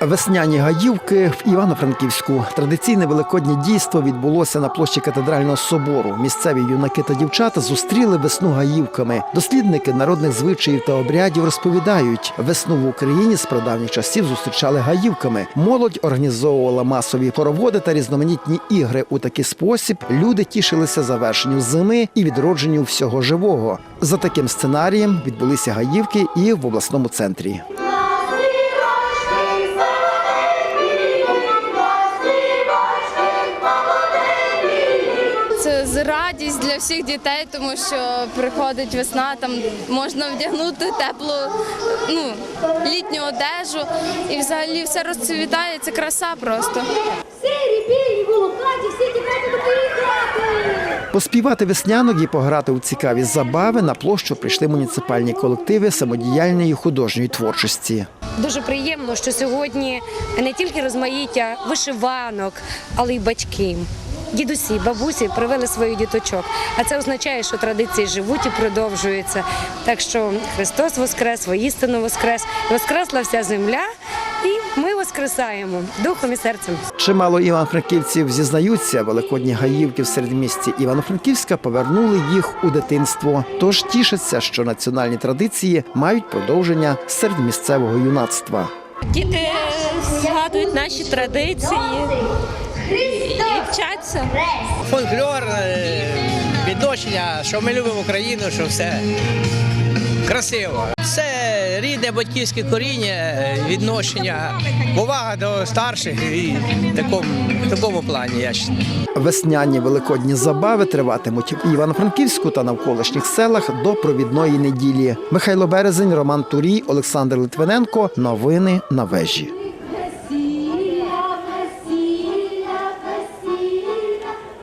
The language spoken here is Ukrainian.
Весняні гаївки в Івано-Франківську. Традиційне великоднє дійство відбулося на площі катедрального собору. Місцеві юнаки та дівчата зустріли весну гаївками. Дослідники народних звичаїв та обрядів розповідають, весну в Україні з прадавніх часів зустрічали гаївками. Молодь організовувала масові хороводи та різноманітні ігри. У такий спосіб люди тішилися завершенню зими і відродженню всього живого. За таким сценарієм відбулися гаївки і в обласному центрі. Радість для всіх дітей, тому що приходить весна, там можна вдягнути теплу ну, літню одежу і взагалі все розцвітає, це краса просто. Сирі, білі, волохаті, всі тікати до. Поспівати веснянок і пограти у цікаві забави на площу прийшли муніципальні колективи самодіяльної художньої творчості. Дуже приємно, що сьогодні не тільки розмаїття вишиванок, але й батьки. Дідусі, бабусі привели своїх діточок, а це означає, що традиції живуть і продовжуються. Так що Христос воскрес, воістину воскрес, воскресла вся земля, і ми воскресаємо духом і серцем. Чимало івано-франківців зізнаються, великодні гаївки в середмісті Івано-Франківська повернули їх у дитинство. Тож тішаться, що національні традиції мають продовження серед місцевого юнацтва. Діти згадують наші традиції вчаться. фольклор, відношення, що ми любимо Україну, що все красиво. Це рідне батьківське коріння, відношення, повага до старших і в такому, в такому плані. Я. Весняні великодні забави триватимуть в Івано-Франківську та навколишніх селах до провідної неділі. Михайло Березень, Роман Турій, Олександр Литвиненко. Новини на вежі.